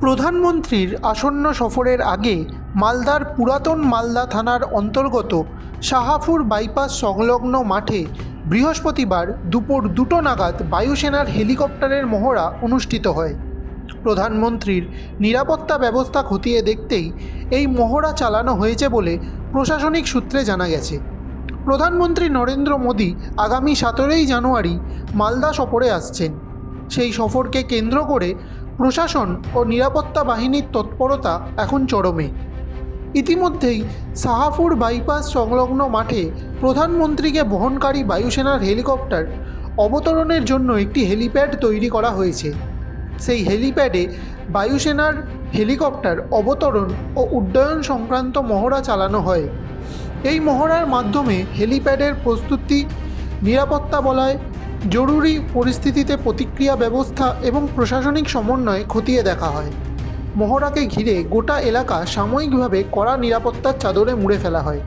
প্রধানমন্ত্রীর আসন্ন সফরের আগে মালদার পুরাতন মালদা থানার অন্তর্গত শাহাপুর বাইপাস সংলগ্ন মাঠে বৃহস্পতিবার দুপুর দুটো নাগাদ বায়ুসেনার হেলিকপ্টারের মহড়া অনুষ্ঠিত হয়। প্রধানমন্ত্রীর নিরাপত্তা ব্যবস্থা খতিয়ে দেখতেই এই মহড়া চালানো হয়েছে বলে প্রশাসনিক সূত্রে জানা গেছে। প্রধানমন্ত্রী নরেন্দ্র মোদী আগামী সতেরোই জানুয়ারি মালদা সফরে আসছেন। সেই সফরকে কেন্দ্র করে প্রশাসন ও নিরাপত্তা বাহিনীর তৎপরতা এখন চরমে। ইতিমধ্যেই সাহাপুর বাইপাস সংলগ্ন মাঠে প্রধানমন্ত্রীকে বহনকারী বায়ুসেনার হেলিকপ্টার অবতরণের জন্য একটি হেলিপ্যাড তৈরি করা হয়েছে। সেই হেলিপ্যাডে বায়ুসেনার হেলিকপ্টার অবতরণ ও উড্ডয়ন সংক্রান্ত মহড়া চালানো হয়। এই মহড়ার মাধ্যমে হেলিপ্যাডের প্রস্তুতি, নিরাপত্তা বলয় জরুরি পরিস্থিতিতে প্রতিক্রিয়া ব্যবস্থা এবং প্রশাসনিক সমন্বয় খতিয়ে দেখা হয়। মহড়াকে ঘিরে গোটা এলাকা সাময়িকভাবে কড়া নিরাপত্তার চাদরে মুড়ে ফেলা হয়।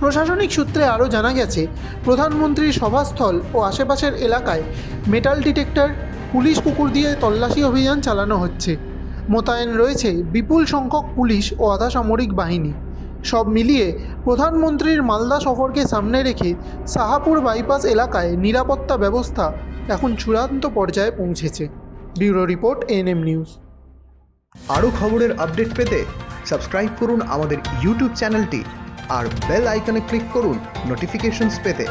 প্রশাসনিক সূত্রে আরও জানা গেছে, প্রধানমন্ত্রীর সভাস্থল ও আশেপাশের এলাকায় মেটাল ডিটেক্টর, পুলিশ কুকুর দিয়ে তল্লাশি অভিযান চালানো হচ্ছে। মোতায়েন রয়েছে বিপুল সংখ্যক পুলিশ ও আধা সামরিক বাহিনী। সব মিলিয়ে প্রধানমন্ত্রীর মালদা সফরকে সামনে রেখে সাহাপুর বাইপাস এলাকায় নিরাপত্তা ব্যবস্থা এখন চূড়ান্ত পর্যায়ে পৌঁছেছে। Bureau report, NM news. আরও খবরের আপডেট পেতে সাবস্ক্রাইব করুন আমাদের ইউটিউব চ্যানেলটি আর বেল আইকনে ক্লিক করুন নোটিফিকেশনস পেতে।